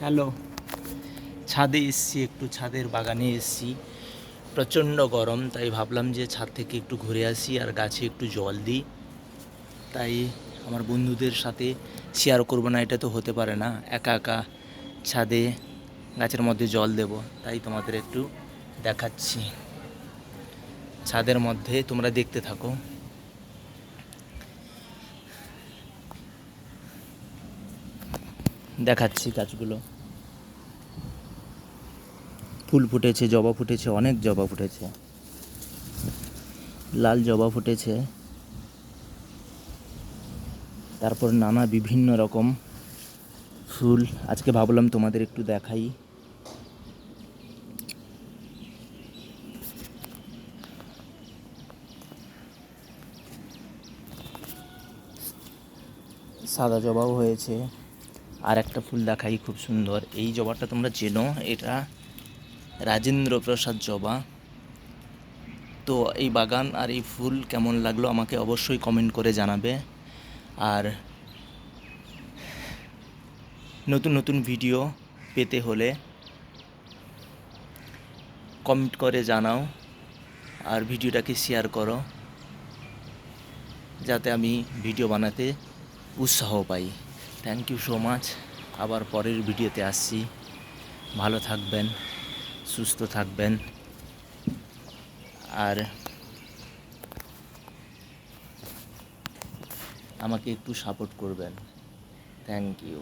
Hello. ছাদে এসছি, একটু ছাদের বাগানে এসছি। প্রচণ্ড গরম, তাই ভাবলাম যে ছাদ থেকে একটু ঘুরে আসি আর গাছে একটু জল দিই। তাই আমার বন্ধুদের সাথে শেয়ার করব না, এটা তো হতে পারে না। একা একা ছাদে গাছের মধ্যে জল দেব, তাই তোমাদের একটু দেখাচ্ছি। ছাদের মধ্যে তোমরা দেখতে থাকো। দেখাচ্ছি গাছগুলো ফুল ফুটেছে, জবা ফুটেছে, অনেক জবা ফুটেছে। লাল জবা ফুটেছে। তারপর নানা বিভিন্ন রকম ফুল। আজকে ভাবলাম তোমাদের একটু দেখাই। সাদা জবাও হয়েছে। আর একটা ফুল দেখাই খুব সুন্দর। এই জবাটা তোমরা চেনো, এটা রাজেন্দ্র প্রসাদ জবা। তো এই বাগান আর এই ফুল কেমন লাগল আমাকে অবশ্যই কমেন্ট করে জানাবে। আর নতুন নতুন ভিডিও পেতে হলে কমেন্ট করে জানাও আর ভিডিওটাকে শেয়ার করো, যাতে আমি ভিডিও বানাতে উৎসাহ পাই। থ্যাংক ইউ সো মাচ আবার পরের ভিডিওতে আসছি। ভালো থাকবেন, সুস্থ থাকবেন। আর আমাকে একটু সাপোর্ট করবেন। Thank you